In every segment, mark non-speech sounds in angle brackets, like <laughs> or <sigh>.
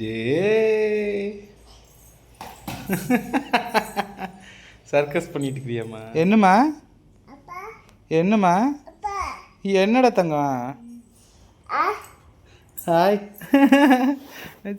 டே circus பண்ணிட்டு இருக்கிறியாம்மா. என்னம்மா? என்னம்மா? என்னடா தங்கம்? ஹாய்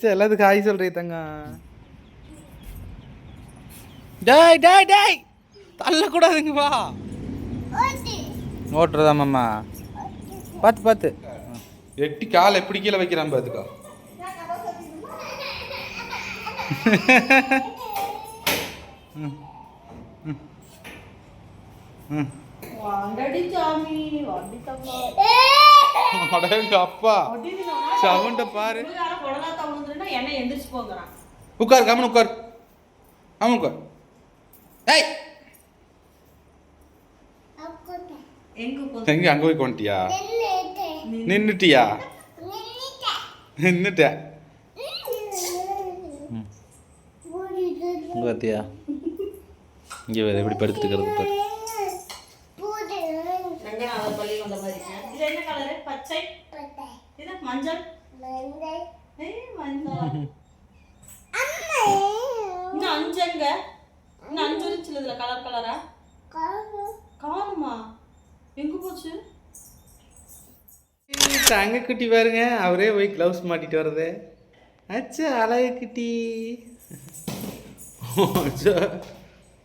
சரி எல்லாத்துக்கும் ஹாய் சொல்கிறீ தங்கம். டேய் டேய் டேய். தள்ளக்கூடாதுங்க வா. ஓட்டுறதாம்மா பார்த்து பார்த்து எட்டி காலை எப்படி கீழே வைக்கிறான் பார்த்துக்கோ அப்பா சவுண்ட பாரு. உட்கார் கமன் உட்கார். ஆமாம் உட்கார். ஏய்! எங்க அங்கே போய் கொண்டுட்டியா? நின்னுட்டியா? நின்னுட்ட இங்கே பார்த்தியா இங்கே வேறு எப்படி படுத்துட்டு இருக்கிறது பாரு அஞ்சுங்க இன்னும் அஞ்சு இருந்துச்சு இதுல கலர் கலரா காணுமா? எங்க போச்சு? தங்க குட்டி பாருங்க. அவரே போய் க்ளவுஸ் மாட்டிட்டு வர்றது. அச்சா அழகு குட்டி.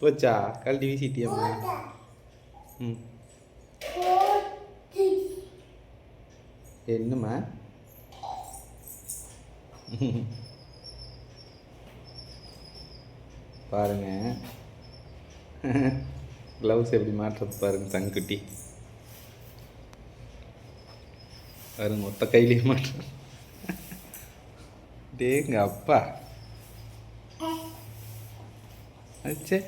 போச்சா? கழட்டி வீசிட்டியம்மா ம். என்னம்மா? பாருங்க. க்ளவுஸ் எப்படி மாட்டுறது பாருங்க தங்குட்டி. பாருங்க மொத்த கையிலேயே மாட்டுறேன் டேங்க அப்பா. அச்சே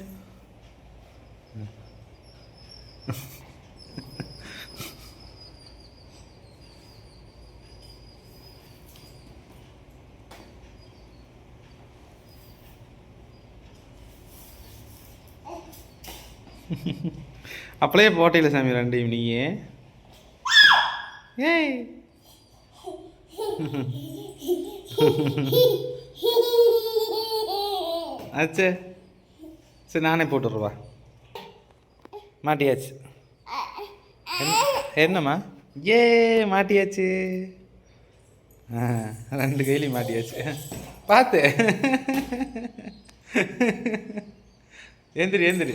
அப்படியே போட்டையில் சாமி ரெண்டு நீயே ஏய். அச்சே சரி நானே போட்டுடுறவா மாட்டியாச்சு. என்னம்மா? ஏ மாட்டியாச்சு. ரெண்டு கையிலையும் மாட்டியாச்சு. பார்த்து எந்திரி எந்திரி.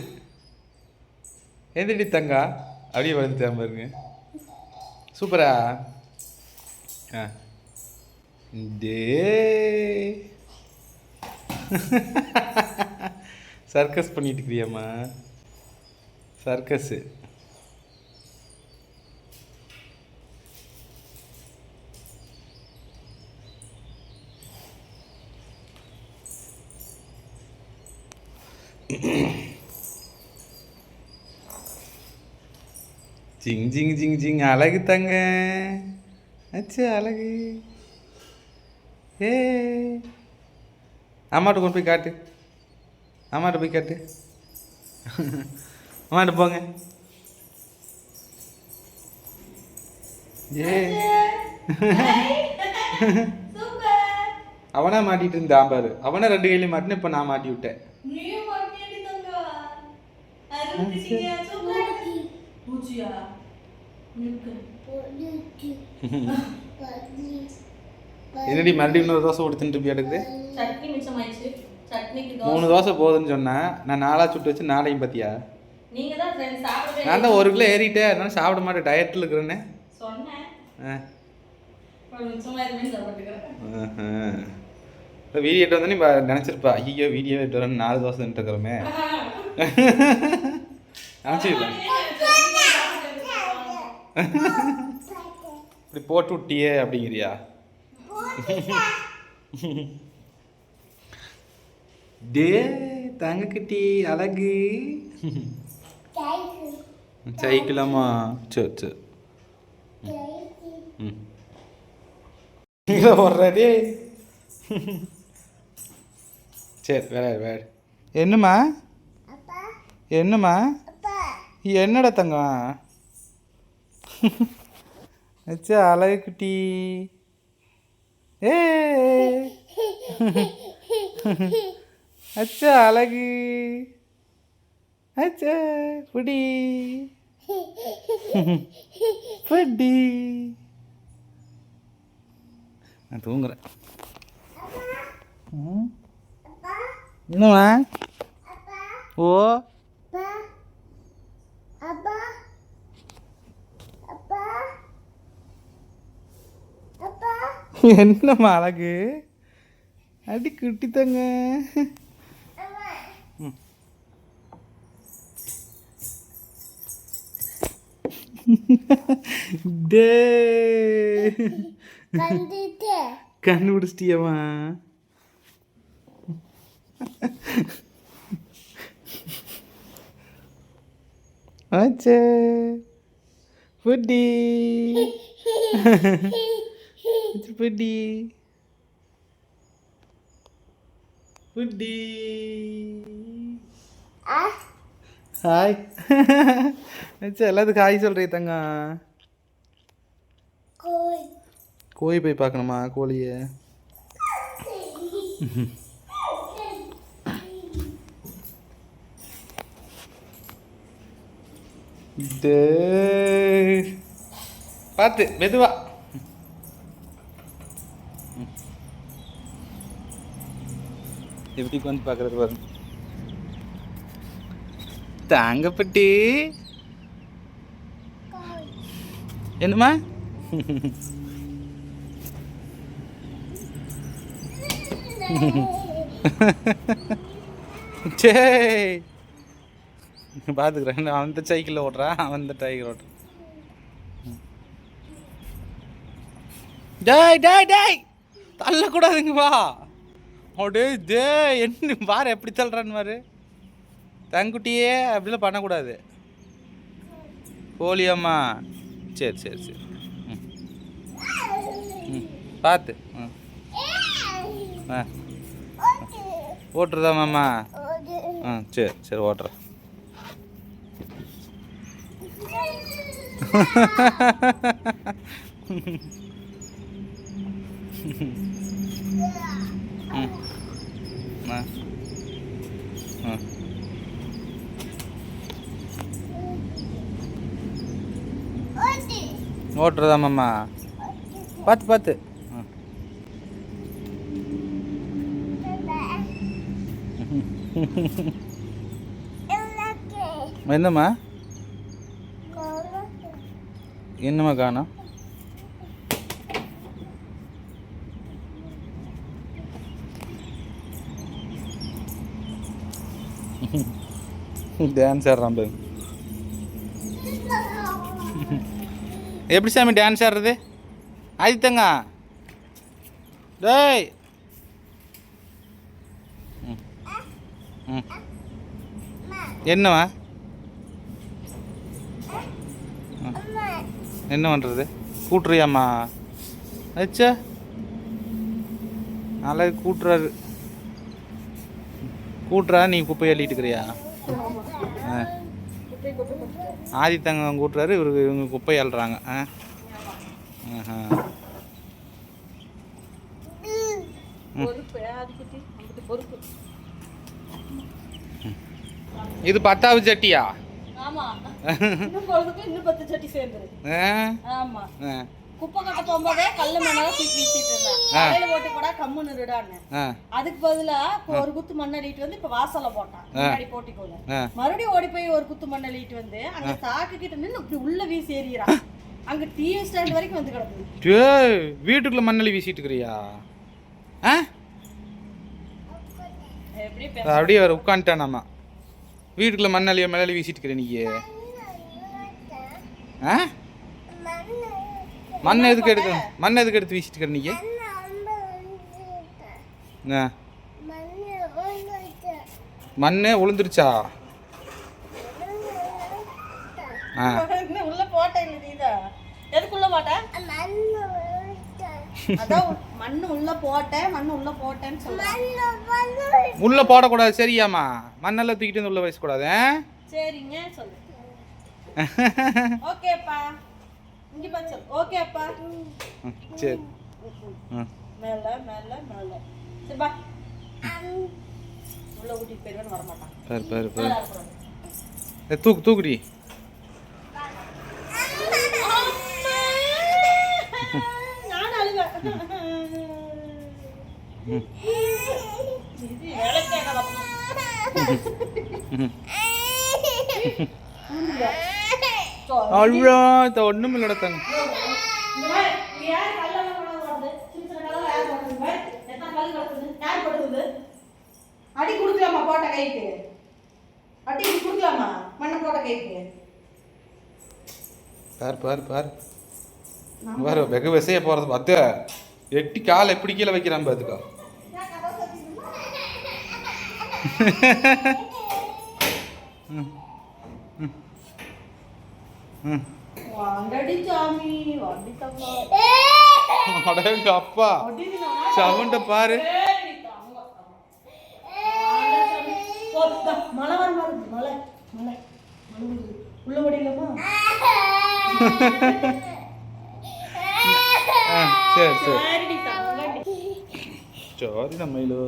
எந்திரி தங்கா. அப்படியே வந்துட்டேன் பாருங்க. சூப்பரா? ஆ. டே <laughs> சர்க்கஸ் பண்ணிட்டு இருக்கிறியாம்மா. சர்க்கஸு. ஜிங் ஜிங் ஜிங் ஜிங். அழகு தங்க. அச்சு அழகு. ஏ அம்மாட்ட கொண்டு போய் காட்டு. அம்மாட்ட போய் கேட்டு. அம்மாட்ட போங்க. ஏ. அவனா மாட்டிட்டு இருந்தான் பாரு. அவனா ரெண்டு கையிலையும் மாட்டினு இப்போ நான் மாட்டி விட்டேன். என்னடி மறுபடியும் இன்னொரு தோசை கொடுத்துட்டு போய் எடுக்குது சட்னி மிச்சமாயிடுச்சு. மூணு தோசை போதுன்னு சொன்னேன் நான் நாலா சுட்டு வச்சு நாளையும் பார்த்தியா நீங்க தான் ஃப்ரெண்ட்ஸ் சாப்பிடவே நான் தான் ஒரு கிலோ ஏறிட்டேன் அதனால சாப்பிட மாட்டேன் டயட்டில் இருக்கிறேன்னு. வீடியோ எடுத்து வந்தோடனே இப்போ நினச்சிருப்பா ஐயோ வீடியோ எடுத்து வரேன் நாலு தோசை இருக்கிறோமே. நினச்சிருப்பேன் <laughs> இப்படி போட்டு விட்டியே அப்படிங்கிறியா? <laughs> டே தங்கக்குட்டி அழகு. சைக்கிளாமா சரி சரி இங்கே போடுறதே சரி வேற வேற. என்னம்மா? என்னம்மா? என்னடா தங்கம்? அச்சா அழகு குட்டி ஏ <laughs> அச்சா அழகு. அச்சா புடி. <laughs> புடி. நான் தூங்குறேன். ம். என்னம்மா? ஓ. <laughs> என்னம்மா அழகு? அடி குட்டித்தங்க. <laughs> டேய். கண்டுபிடிச்சிட்டியம்மா ஆச்சே. புட்டி. புட்டி. புட்டி. ஹாய் அச்சா <laughs> எல்லாத்துக்கும் ஹாய் சொல்கிறே தங்க. கோழி. போய் பார்க்கணுமா? கோழியை. பார்த்து மெதுவா. எப்படி வந்து பார்க்குறது பாருங்க. தாங்கப்பட்டி. என்னம்மா? சே. பார்த்துக்கிறேன் அவன் சைக்கிளில் ஓட்டுறான். அவன் இந்த டைகர் ஓட்டுறான். டேய் டேய் டேய். தள்ளக்கூடாதுங்க வா. அப்படியே டே என்ன பாரு எப்படி தள்ளுறான்னு பாரு. தங்குட்டியே அப்படிலாம் பண்ணக்கூடாது. போலியம்மா. சரி சரி சரி. ம். ம். பார்த்து ம். ஆ. ஓட்டுறதா மாமா ஆ சரி சரி ஓட்டுறேன் ம். ஆ ஆ ஓட்டுறதா மாமா பார்த்து பார்த்து என்னம்மா <laughs> என்னம்மா காணோம்? டான்ஸ் <laughs> ஆடுறான் பாரு. எப்படி சாமி டான்ஸ் ஆடுறது? ஆதித்தங்க. டேய். ம். ம். என்னவா? என்ன பண்ணுறது கூட்டுறியாம்மா. அச்சா. நல்லா கூட்டுறாரு. கூட்டுறா நீ குப்பை அள்ளிட்டுக்கிறியா ஆ. ஆதித்தங்க கூட்டுறாரு இவருக்கு இவங்க குப்பை அள்ளுறாங்க. ஆ? இது பத்தாவது சட்டியா? ஆமா. இன்னும் பத்து சட்டி சேர்ந்துரு? ஆமா. குப்பை கட்ட போகும்போதே கல்ல மேல தூக்கி வீசிட்டு இருந்தேன். தலையில போட்டு கூட கம்முன்னு இருடான்னு. அதுக்கு பதிலா ஒரு குத்து மண் அள்ளிட்டு வந்து இப்ப வாசல்ல போட்டான். முன்னாடி போட்டிக்கோல. மறுபடியும் ஓடி போய் ஒரு குத்து மண் அள்ளிட்டு வந்து அங்க சாக்கு கிட்ட நின்னு இப்படி உள்ள வீசி எறியறான். அங்க டீ ஸ்டாண்ட் வரைக்கும் வந்து கிடக்குது. வீட்டுக்குள்ள மண்ணலி வீசிட்டு இருக்கிறியா? அப்படியே அவர் உட்காந்துட்டானாமா வீட்டுக்குள்ள மண்ணலிய மணலி வீசிட்டு இருக்கிற நீ. ஆ? மண் எதுக்கு எடுத்து மண் எதுக்கு எடுத்து வீசிட்டு இருக்கிற நீ? ஆ. மண் உளுந்துருச்சா? ஆ. உள்ள போட்ட இல்ல நீதா எதுக்குள்ள போட்ட? அதான் உ- மண்ணு உள்ள போட்டேன் மண்ணு உள்ள போட்டேன்னு சொல்றேன் உள்ள போடக்கூடாது சரியாம்மா. மண்ணெல்லாம் தூக்கிட்டு உள்ள வயசக்கூடாது சரிங்க சொல்லு. <laughs> ஓகேப்பா. இங்க பா சொல்லு ஓகேப்பா சரி ம் மேல மேல மேல சரி பா உள்ள கூட்டிட்டு போயிடுவேன்னு வரமாட்டான் பாரு பாரு பாரு நல்லா இருக்கணும் ஏ, தூக்கு தூக்குடி நான் ம். இது அவ்வளோ ஒன்றும் இல்லைடா தங்க? அடி கொடுக்கலாமா? போட்ட கைக்கு. அடி கொடுக்கலாமா? மண்ணை போட்ட கைக்கு. பாரு பாரு பாரு. பாரு வெகு விசைய போகிறது பார்த்து. எட்டி கால் எப்படி கீழே வைக்கிறான் பார்த்துக்கோ. ம் வாங்கடி சாமி வாடி தங்கா அடங்க அப்பா சவுண்ட பாரு மழை வர மாதிரி மழை மழை. உள்ள சரி சரி நம்மளோ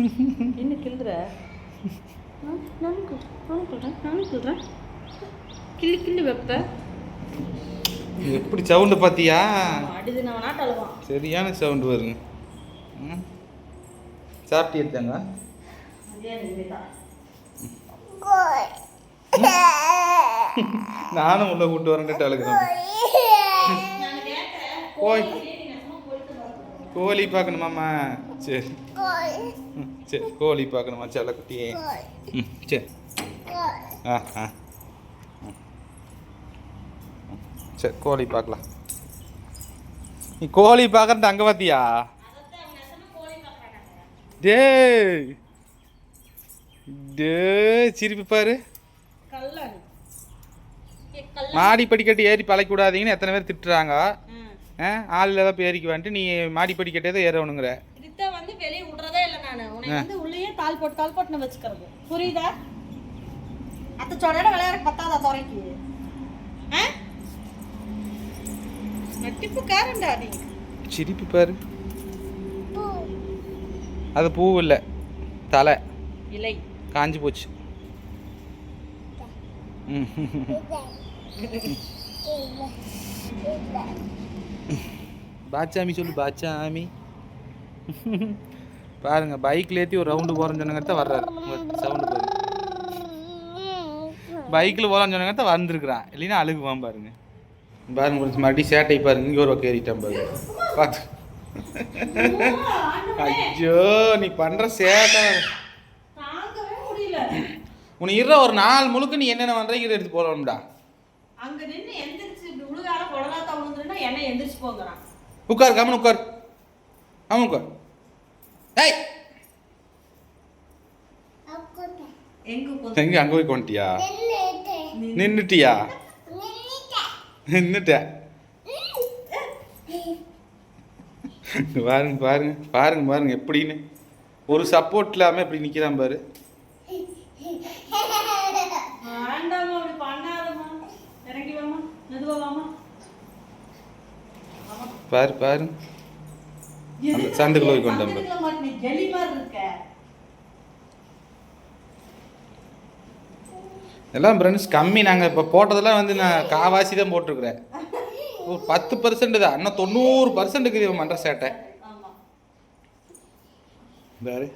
என்ன கிள்ளுற? நானும் நானும் கிள்றேன் நானும் கிள்றேன். கிள்ளி கிள்ளி வைப்ப. எப்படி சவுண்டு பார்த்தியா அடிது நான் நாட்டு அழுவான் சரியான சவுண்டு வருங்க சாப்பிட்டு எடுத்தாங்க நானும் உள்ள கூட்டு வரேன்ட்டு அழுகிறேன். வரணும் கோழி பார்க்கணுமாம்மா? சரி. சரி கோழி பார்க்கணுமா செல்லக்குட்டியே ம் சரி. ஆ ஆ. சரி கோழி பார்க்கலாம். நீ கோழி பார்க்கறது அங்கே பார்த்தியா? டேய். டேய் சிரிப்பு பாரு. மாடி படிக்கட்டு ஏறி பழக்கூடாதீங்கன்னு எத்தனை பேர் திட்டுறாங்க. ஆள் ஏதாவது ஏறிக்கு வந்துட்டு நீ மாடி படிக்கட்டே தான் ஏறணுங்கிற. வந்து வந்து உள்ளேயே கால் போட்டு கால் போட்டு நான் வச்சுக்கிறது. புரியுதா? அத்தை சொடையோட விளையாட பத்தாதா துறைக்கு? ஆ? நட்டிப்பு காரண்டா நீ. சிரிப்பு பாரு. அது பூ இல்லை. தலை. இலை. காஞ்சி போச்சு. பாச்சாமி சொல்லு பாச்சாமி பாருங்க பைக்ல ஏற்றி ஒரு ரவுண்டு போகிறேன்னு சொன்னங்க வர்றாரு. சவுண்டு பாருங்க பைக்கில் போகலான்னு சொன்னங்க தான் வந்துருக்குறான். இல்லைன்னா அழுகுவான் பாருங்க. பாருங்க கொஞ்சம் மறுபடியும் சேட்டை பாருங்க. இங்கே ஒரு பக்கம் ஏறிட்டான் பாருங்க. பார்த்து ஐயோ நீ பண்ணுற சேட்டை. உனக்கு இருற ஒரு நாள் முழுக்க நீ என்னென்ன பண்ணுறீங்க எடுத்து போகலாம்டா அங்க எந்திரிச்சு உழுகால என்ன எந்திரிச்சு போங்கிறான் உட்கார் கமன் உட்கார். ஆமாம் உட்கார். டேய். எங்க அங்கே போய் கொண்டுட்டியா? நின்னுட்டியா? நின்னுட்ட. பாருங்க பாருங்க பாருங்க பாருங்க எப்படின்னு. ஒரு சப்போர்ட் இல்லாமல் எப்படி நிற்கிறான் பாரு. வேண்டாமா அப்படி பண்ணாதம்மா. இறங்கி வாமா மெதுவா வாமா பாரு பாரு. அந்த சந்துக்குள்ள போய் கொண்டு வந்து. எல்லாம் ஃப்ரெண்ட்ஸ் கம்மி. நாங்கள் இப்போ போட்டதெல்லாம் வந்து நான் காவாசி தான் போட்டிருக்கிறேன். ஒரு பத்து பர்சன்ட் தான். இன்னும் தொண்ணூறு பர்சன்ட்டுக்கு இவன் பண்ணுற சேட்டை பாரு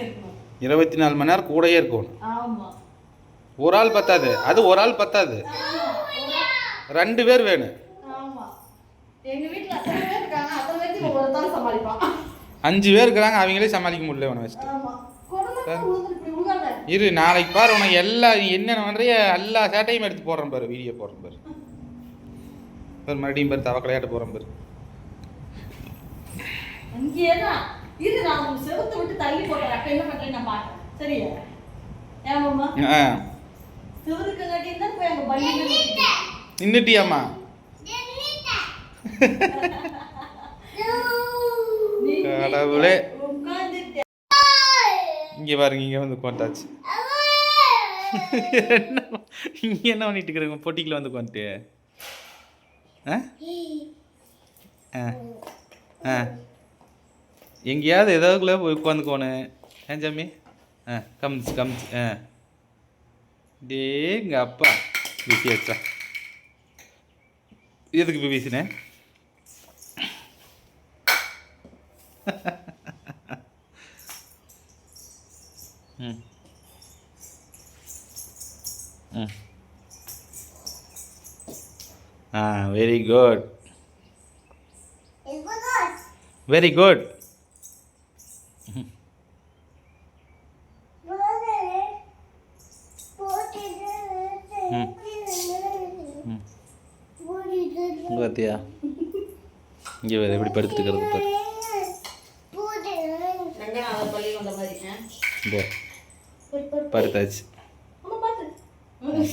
இருக்கணும். இருபத்தி நாலு மணி நேரம் கூடயே இருக்கும் ஆமா. ஒரு ஆள் பத்தாது. அது ஒரு ஆள் பத்தாது. ரெண்டு பேர் வேணும். அஞ்சு பேர் இருக்கிறாங்க. அவங்களே சமாளிக்க முடியல உன வச்சுட்டு. இரு நாளைக்கு பாரு உனக்கு எல்லா என்னென்ன பண்ணுறிய எல்லா சேட்டையும் எடுத்து போடுறேன் பாரு வீடியோ போடுறேன் பாரு. பாரு மறுபடியும் பாரு தவ விளையாட்டு போகிறேன் பாரு தான். நான் செவுத்தை விட்டு தள்ளி அப்ப என்ன நான் பாக்குறேன். சரியா? ஏமாம்மா நின்னுட்டியாம்மா? <laughs> கடவுளே. இங்கே பாருங்க இங்கே வந்து உட்காந்தாச்சு என்ன இங்கே என்ன பண்ணிட்டு இருக்கிறீங்க பொட்டிக்கில் வந்து உட்காந்துட்டு ஆ? ஆ. ஆ. எங்கேயாவது ஏதாவதுக்குள்ளே போய் உட்காந்துக்கோணும் ஏன் ஜாமி? ஆ கம்ஸ் கம்ஸ் ஆ. டேங்க அப்பா பிசி வச்சா எதுக்கு இப்போ வீசினேன் ம் ம் ஆ வெரி குட் வெரி குட் ம் ம் இங்கே பார்த்தியா இங்கே வேறு எப்படி படுத்துட்டு இருக்கிறது பாரு. படுத்தாச்சு. அம்மா பார்த்து ம்.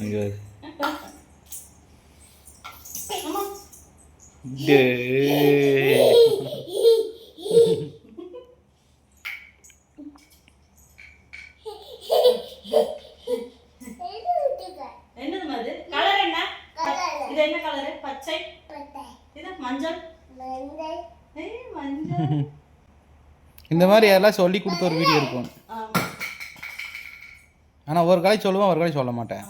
இங்கே பாரு. அம்மா டேய். என்னது அது கலர் என்ன இது என்ன கலரு பச்சை இது மஞ்சள். ஏய் மஞ்சள். இந்த மாதிரி யாரெல்லாம் சொல்லி கொடுத்த ஒரு வீடியோ இருக்கும். ஆமா. ஆனால் ஒரு கலை சொல்லுவேன் ஒரு கலை சொல்ல மாட்டேன்.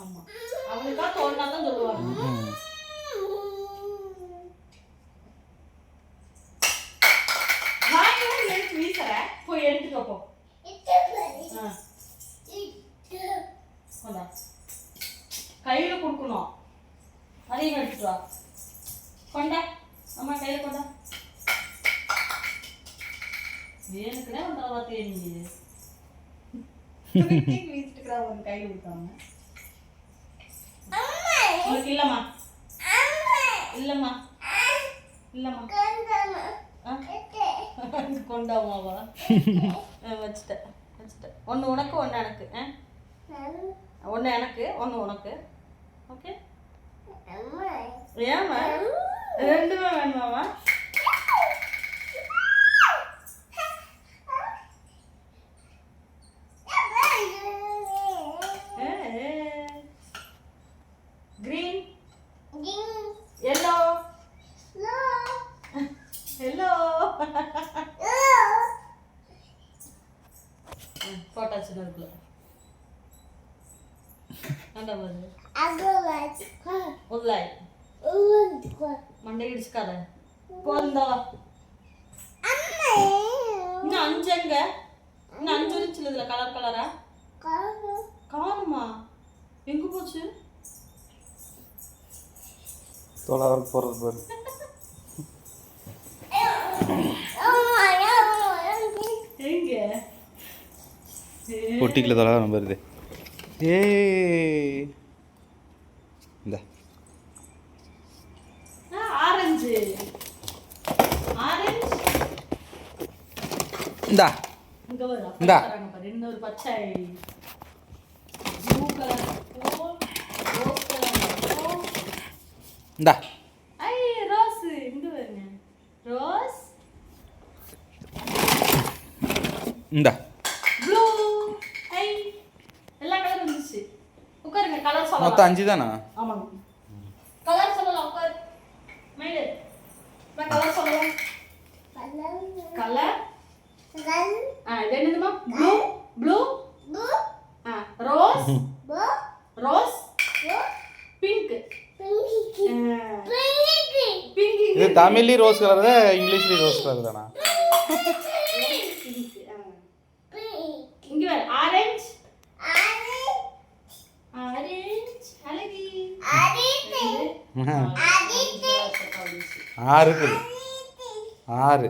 இல்லம்மா? இல்லம்மா. இல்லம்மா? கொண்டாமாவா? வச்சுட்டேன் வச்சுட்டேன். ஒன்று உனக்கு ஒன்று எனக்கு. ஒன்று எனக்கு ஒன்று உனக்கு. ஓகே? ஏம்மா? ரெண்டுமே வேணுமாம்மா? போட்டாச்சு நெருப்புல வேண்டாம் பாரு உள்ளாய் மண்டை இடிச்சுக்காத. போந்தா. இன்னும் அஞ்சு எங்க? இன்னும் அஞ்சு இருந்துச்சு இதுல கலர் கலரா காணுமா. எங்க போச்சு? பாரு. எங்க? பொட்டிக்கில் தொலாவரம் வருது. ஏய். இந்த. ஆரஞ்சு. ஆரஞ்சு. இந்தா. இந்தா. இந்தா ரோஸ் இந்தா ப்ளூ ஐ எல்லா கலரும் இருந்துச்சு உட்காருங்க கலர் சொல்லலாம் மொத்தம் அஞ்சு தானா ஆமாங்க. கலர் சொல்லலாம் உட்காரு. மேடு நான் கலர் சொல்லலாம். கலர்? ஆ இது என்னதுமா? ப்ளூ? ப்ளூ? ஆ ரோஸ்? ரோஸ்? பிங்க் இது தமிழ்லேயும் ரோஸ் கலர் தான் இங்கிலீஷ்லேயும் ரோஸ் கலர் தானா? இங்க ஆரஞ்சு. ஆறு இருக்குது. ஆறு.